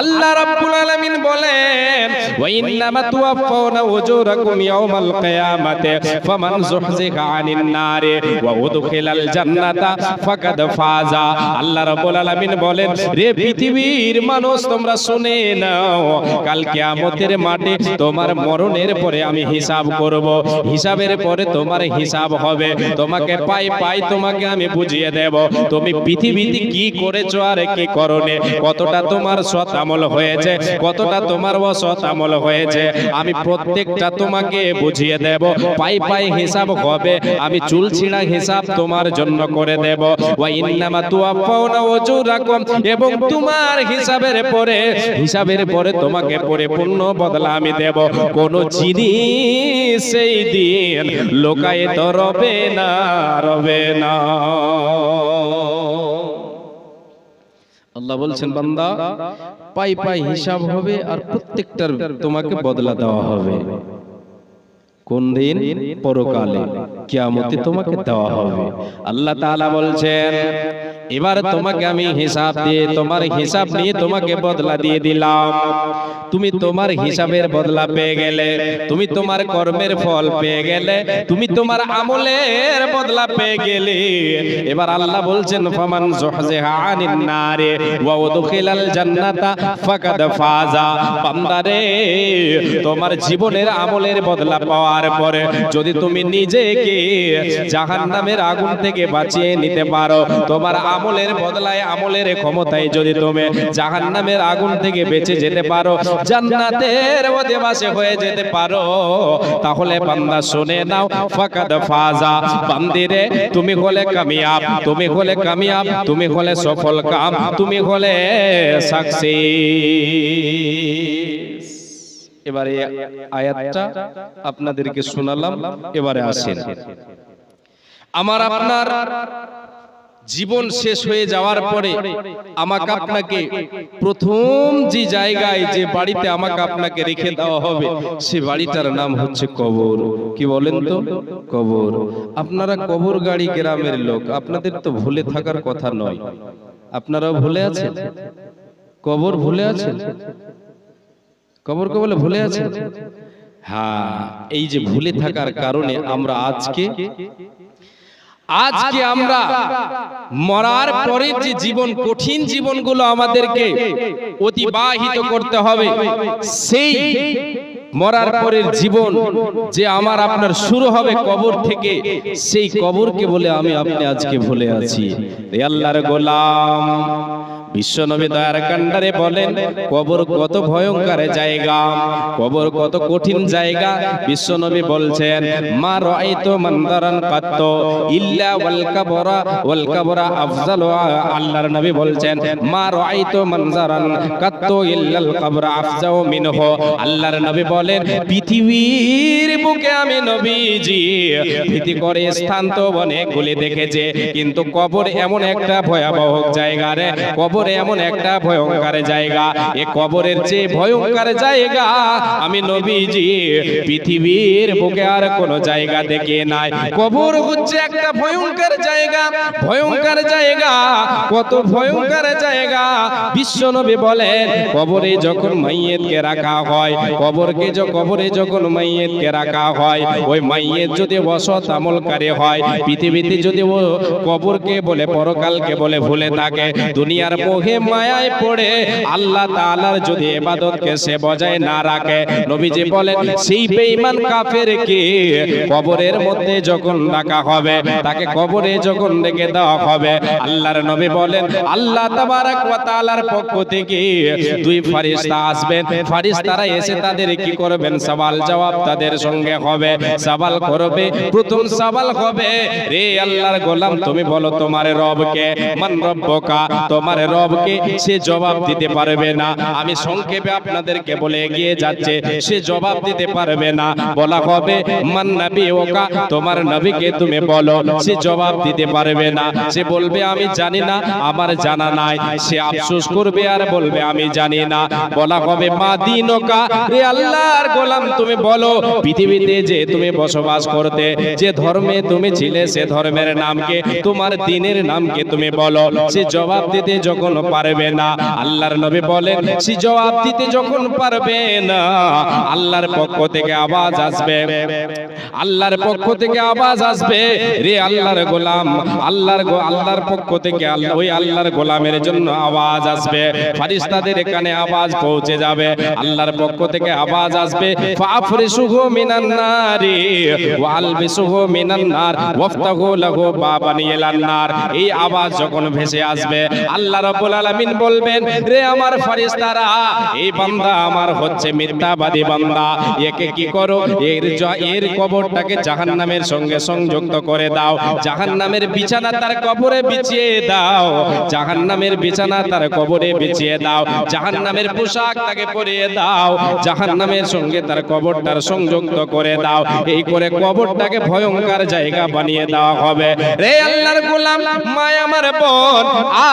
আল্লাহ রাব্বুল আলামিন বলেন, ওয়া ইন্নামা তুওয়াফাউনা উজুরাকুম ইয়াওমাল কিয়ামাতি, ফামান যুহজিহা আনিন নারি, ওয়া উদখিলাল জান্নাতা ফাকাদ ফাজা। আল্লাহ রাব্বুল আলামিন বলেন, রে পৃথিবীর মানুষ, তোমরা শুনে নাও, কাল কিয়ামতের মাঠে তোমার মরণের পরে আমি হিসাব করব। হিসাবের পরে তোমার হিসাব হবে। তোমাকে পাই পাই তোমাকে আমি বুঝিয়ে দেব। তুমি পৃথিবীতে কি করেছ আর কি করনে? কতটা তোমার সৎ আমল হয়েছে। কতটা তোমার অসৎ আমল হয়েছে? আমি প্রত্যেকটা তোমাকে বুঝিয়ে দেব। পাই পাই হিসাব হবে। আমি চুল ছিঁড়া হিসাব তোমার জন্য করে দেব। এবং তোমার হিসাবের পরে হিসাবের পরে তোমাকে পরিপূর্ণ বদলা আমি দেব। কোন জিনিস সেই দিন লোকায়ে তো রবে না রবে না। আল্লাহ বলছেন, বান্দা পাই পাই হিসাব হবে আর প্রত্যেকটার তোমাকে বদলা দেওয়া হবে। কোন দিন? পরকালে। কিয়ামতে তোমাকে দেওয়া হবে। আল্লাহ তাআলা বলছেন এবার তোমাকে আমি হিসাব দিয়ে, তোমার হিসাব নিয়ে তোমাকে বদলা দিয়ে দিলাম। তুমি তোমার হিসাবের বদলা পেয়ে গেলে, তুমি তোমার কর্মের ফল পেয়ে গেলে, তুমি তোমার আমলের বদলা পেয়ে গেলে। এবার আল্লাহ বলছেন, ফামান জুহজিহা আনিন নারে ওয়া উদখিলাল জান্নাতা ফাকাদ ফাজা। বান্দারে, তোমার জীবনের আমলের বদলা পাওয়ার পরে যদি তুমি নিজেকে জাহান্নামের আগুন থেকে বাঁচিয়ে নিতে পারো, তোমার আমলের বদলায় আমলের ক্ষমতায় যদি তুমি জাহান্নামের আগুন থেকে বেঁচে যেতে পারো, জান্নাতের অধিবাসী হয়ে যেতে পারো, তাহলে বান্দা শুনে নাও, ফাকাদ ফাজা। বান্দিরে, তুমি হলে কামিয়াব, তুমি হলে কামিয়াব, তুমি হলে সফল কাম, তুমি হলে সাকসেস। এবারে আয়াতটা আপনাদেরকে শোনালাম, এবারে আসেন। আমার আপনার জীবন শেষ হয়ে যাওয়ার পরে আমাকে আপনাকে প্রথম যে জায়গায় যে বাড়িতে আমাকে আপনাকে রেখে দেওয়া হবে সে বাড়িটার নাম হচ্ছে কবর। কি বলেন তো? কবর। আপনারা কবর গাড়ি গ্রামের লোক আপনাদের তো ভুলে থাকার কথা নয়। আপনারাও ভুলে আছেন? কবর ভুলে আছেন? কবর কবলে ভুলে আছেন? হ্যাঁ এই যে ভুলে থাকার কারণে আমরা আজকে আজকে আমরা মরার পরের যে জীবন কঠিন জীবনগুলো আমাদেরকে অতিবাহিত করতে হবে। সেই মরার পরের জীবন যে আমার আপনার শুরু হবে কবর থেকে সেই কবরকে বলে আমি আপনি আজকে ভুলে আছি। আল্লাহর গোলাম বিশ্বনবী দয়ার কান্ডারে বলেন, কবর কত ভয়ঙ্কর জায়গা, কবর কত কঠিন জায়গা। বিশ্বনবী বলছেন, মা রাআইতু মানদারান কাত্ত ইল্লা ওয়াল কাবরা ওয়াল কাবরা আফজালু আল্লাহর নবী বলছেন, মা রাআইতু মানজারান কাত্ত ইল্লাল কাবরা আফজাউ মিনহু। আল্লাহর নবী বলেন, পৃথিবীর বুকে আমি নবীজি, ভীতি করে স্থান তো অনেকগুলি দেখেছে, কিন্তু কবর এমন একটা ভয়াবহ জায়গা রে, কবর এমন একটা ভয়ঙ্কর জায়গা। এ কবরের যে ভয়ঙ্কর জায়গা আমি নবীজি পৃথিবীর বুকে আর কোন জায়গা দেখে নাই। কবর হচ্ছে একটা ভয়ঙ্কর জায়গা ভয়ঙ্কর জায়গা, কত ভয়ঙ্কর জায়গা। বিশ্ব নবী বলেন, কবরে যখন মাইয়েতকে রাখা হয়, কবরকে কবরে যখন মাইয়েতকে রাখা হয়, ওই মাইয়েত যদি অসৎ আমলকারী হয়, পৃথিবীতে যদি ও কবরকে বলে, পরকালকে বলে ভুলে থাকে, দুনিয়ার মোহে মায়ায় পড়ে, আল্লাহ তাআলার যদি ইবাদতকে সে বজায় না রাখে। নবীজি বলেন, সেই বেঈমান কাফেরকে কবরের মধ্যে যখন রাখা হবে তাকে কবরে যখন রেখে দেওয়া হবে, আল্লাহর নবী বলেন, আল্লাহ তাবারক ওয়া তাআলার পক্ষ থেকে দুই ফেরেশতা আসবেন। ফেরেশতারা এসে তাদের কি করবেন? সওয়াল জবাব তাদের সঙ্গে হবে। সওয়াল করবে, প্রথম সওয়াল হবে, রে আল্লাহর গোলাম, তুমি বলো তোমার রবকে, মান রব্বকা? তোমার রবকে সে জবাব দিতে পারবে না। আমি সংক্ষেপে আপনাদেরকে বলে এগিয়ে যাচ্ছে, সে জবাব দিতে পারবে না। বলা হবে, মান নবী ওকা তোমার নবীকে তুমি বলো সে জবাব দিতে পারবে না। সে বলবে আমি জানি না আমার জানা নাই। সে আফসোস করবে আর বলবে আমি জানি না। বলা হবে মা দিনকা রে আল্লাহর গোলাম তুমি বলো পৃথিবীতে যে তুমি বসবাস করতে যে ধর্মে তুমি ছিলে সে ধর্মের নামকে তোমার দিনের নামকে তুমি বলো। সে জবাব দিতে যখন পারবে না আল্লাহর নবী বলেন সে জবাব দিতে যখন পারবে না আল্লাহর পক্ষ থেকে আওয়াজ আসবে। আল্লাহর পক্ষ থেকে আওয়াজ আসবে। রে আল্লাহর গোলাম, আল্লাহর আল্লাহর পক্ষ থেকে ওই আল্লাহর গোলামের জন্য আওয়াজ আসবে। ফারিস্তাদের এখানে আওয়াজ পৌঁছে যাবে। আল্লাহর পক্ষ থেকে আওয়াজ আসবে। মিনান নারি মিনান নার ওয়াফতাহু লাহু এই আওয়াজ যখন ভেসে আসবে, আল্লাহ রাব্বুল আলামিন বলবেন, রে আমার ফারিস্তারা এই বান্দা আমার হচ্ছে মিথ্যাবাদী বান্দা। একে কি করো? এর এর কবরটাকে জাহান্নামের সঙ্গে সংযুক্ত করে দাও। জাহান্নামের বিছানা তার কবরে বিছিয়ে দাও। জাহান্নামের বিছানা তার কবরে বিছিয়ে দাও। জাহান্নামের পোশাক তাকে পরিয়ে দাও। জাহান্নামের সঙ্গে তার কবরটার সংযুক্ত করে দাও। এই করে কবরটাকে ভয়ঙ্কর জায়গা বানিয়ে দেওয়া হবে। রে আল্লাহর গোলাম, মায় আমার বোন,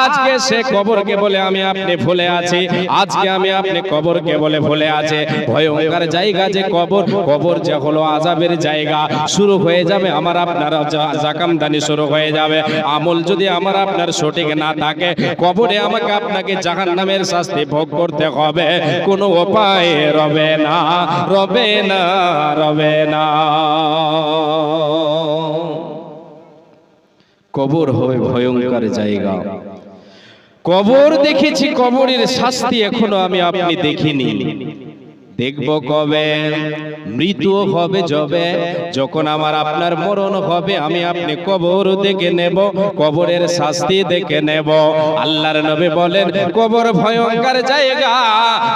আজকে সে কবরকে বলে আমি আপনি ভুলে আছি। আজকে আমি আপনি কবরকে বলে ভুলে আছে। ভয়ঙ্কর জায়গা যে কবর কবর যে হলো আজাবের জায়গা। শুরু হয়ে যাবে আমার আপনার জা- জাকামদানি শুরু হয়ে যাবে। আমল যদি আমার আপনার সঠিক না থাকে, কবরে আমাকে আপনাকে জাহান নামের শাস্তি ভোগ করতে হবে। কোনো উপায় রবে না রবে না রবে না। কবর হবে ভয়ঙ্কর জায়গা। কবর দেখেছি, কবরের শাস্তি এখনও আমি আপনি দেখিনি। দেখব কবে মৃত্যু হবে যবে। যখন আমার আপনার মরণ হবে আমি আপনি কবর দেখে নেব কবরের শাস্তি দেখে নেব। আল্লাহর নবী বলেন কবর ভয়ঙ্কর জায়গা।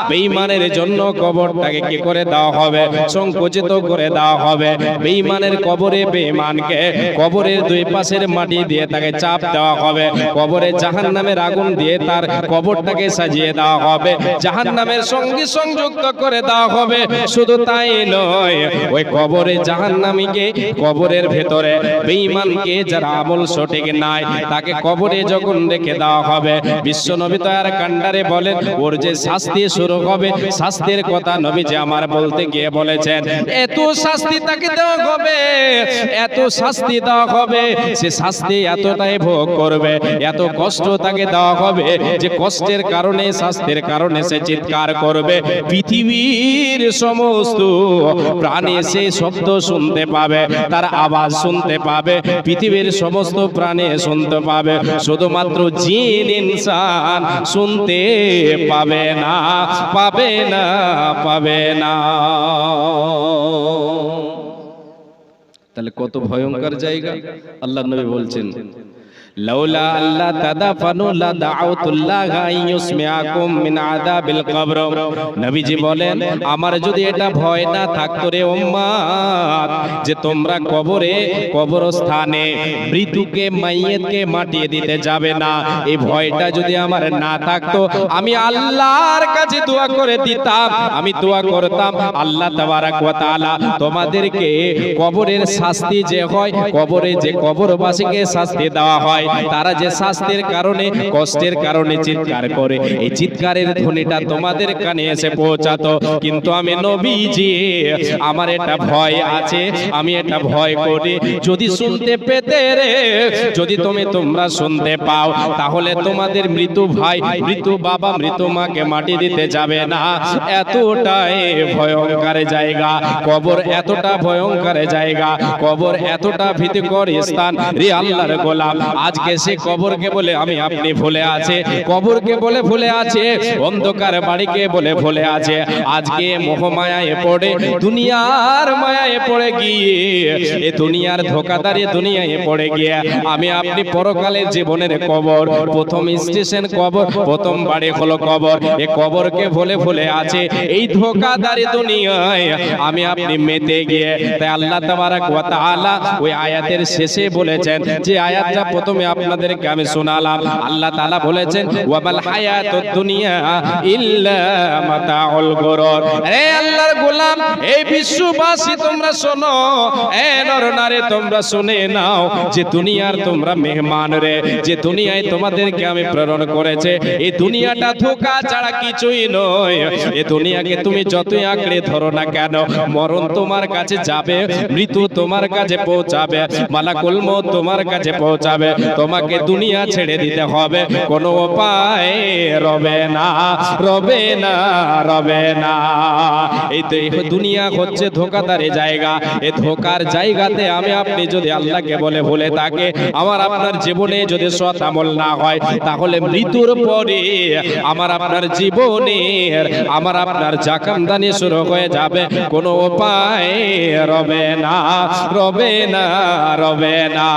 বেঈমানের জন্য কবরটাকে কি করে দেওয়া হবে? সংকুচিত করে দেওয়া হবে। বেঈমানের কবরে বেঈমানকে কবরের দুই পাশের মাটি দিয়ে তাকে চাপ দেওয়া হবে। কবরে জাহান্নামের আগুন দিয়ে তার কবরটাকে সাজিয়ে দেওয়া হবে। জাহান্নামের সঙ্গে সংযুক্ত করে দেওয়া হবে, শুধু তাই নয়, ওই কবরে জাহান্নামীকে, কবরের ভেতরে বেঈমানকে যারা আমল সঠিক নাই, তাকে কবরে যখন রেখে দেওয়া হবে বিশ্ব নবী তয়ার কান্ডারে বলেন, ওর যে শাস্তি শুরু হবে, শাস্তির কথা নবী যে আমার বলতে গিয়ে বলেছেন, এত শাস্তি তাকে দেওয়া হবে, এত শাস্তি দেওয়া হবে, সে শাস্তি এতটাই ভোগ করবে, এত কষ্ট তাকে দেওয়া হবে, যে কষ্টের কারণে, শাস্তির কারণে সে চিৎকার করবে পৃথিবীর সমস্ত প্রাণী সে শব্দ শুনতে পাবে, তার আওয়াজ শুনতে পাবে, পৃথিবীর সমস্ত প্রাণী শুনতে পাবে, শুধুমাত্র জিন ইনসান শুনতে পাবে না পাবে না পাবে না। তাহলে কত ভয়ঙ্কর জায়গা। আল্লাহ নবী বলছেন লাউলা আল্লাহ তাদাফানু লা দাউতুল্লাহ আইয়ুসমিআকুম মিন আযাবিল কবর। নবীজি বলেন, আমার যদি এটা ভয় না থাকতো রে উম্মাত যে তোমরা কবরে, কবরস্থানে মৃত্যুকে মাইয়েতকে মাটিয়ে দিতে যাবে না। এই ভয়টা যদি আমার না থাকতো, আমি আল্লাহর কাছে দোয়া করে দিতাম। আমি দোয়া করতাম, আল্লাহ তাবারাক ওয়া তাআলা তোমাদেরকে কবরের শাস্তি যে হয়, কবরে যে কবরবাসীকে শাস্তি দেওয়া হয় তারা যে শাস্তির কারণে কষ্টের কারণে চিৎকার করে এই চিৎকারের ধ্বনিটা তোমাদের কানে এসে পৌঁছাতো। কিন্তু আমি নবীজি আমার এটা ভয় আছে আমি এটা ভয় করি। যদি শুনতে পেতে রে যদি তুমি তোমরা শুনতে পাও তাহলে তোমাদের মৃত্যু ভাই মৃত্যু বাবা মৃত্যু মাকে মাটি দিতে যাবে না। এতটাই ভয়ঙ্কর জায়গা। কবর এতটা ভয়ঙ্কর জায়গা। কবর এতটা ভীতিকর স্থান। রে আল্লাহর গোলাম আজকে সে কবরকে বলে আমি আপনি ভুলে আছে। কবরকে বলে ভুলে আছে। অন্ধকার বাড়িকে বলে ভুলে আছে। আজকে মোহমায়ায় পড়ে দুনিয়ার মায়ায় পড়ে গিয়ে এ দুনিয়ার ধোকাদারি দুনিয়ায় পড়ে গিয়ে আমি আপনি পরকালের জীবনের কবর প্রথম স্টেশন কবর প্রথম বাড়ি হলো কবর। এ কবরকে ভুলে ভুলে আছে। এই ধোকাদারি দুনিয়ায় আমি আপনি মেতে গিয়ে তাই আল্লাহ তাবারাক ওয়া তাআলা ওই আয়াতের শেষে বলেছেন যে আয়াতটা প্রথমে প্রথমে আপনাদেরকে আমি শোনালাম। আল্লাহ তাআলা বলেছেন ওয়াবাল হায়াতুদ দুনিয়া ইল্লা মাতাউল গুরুর। আল্লাহর গোলাম এই বিশ্ববাসী, তোমরা শোনো। এ তোমরা শুনে নাও যে দুনিয়ার তোমরা মেহমান রে, যে দুনিয়ায় তোমাদেরকে আমি প্রেরণ করেছে। এই দুনিয়াটা ধোকা ছাড়া কিছুই নয়। এই দুনিয়াকে তুমি যতই আঁকড়ে ধরো না কেন, মরণ তোমার কাছে যাবে, মৃত্যু তোমার কাছে পৌঁছাবে, মালাকুল তোমার কাছে পৌঁছাবে। তোমাকে দুনিয়া ছেড়ে দিতে হবে। কোনো উপায় রবে না রবে না রবে না। এই তো এই দুনিয়া হচ্ছে ধোকাদারি জায়গা। এই ধোকার জায়গাতে আমি আপনি যদি আল্লাহকে বলে ভুলে থাকে আমার আপনার জীবনে যদি সৎ আমল না হয় তাহলে মৃত্যুর পরে আমার আপনার জীবনের আমার আপনার জাকামদানি শুরু হয়ে যাবে। কোনো উপায় রবে না রবে না রবে না।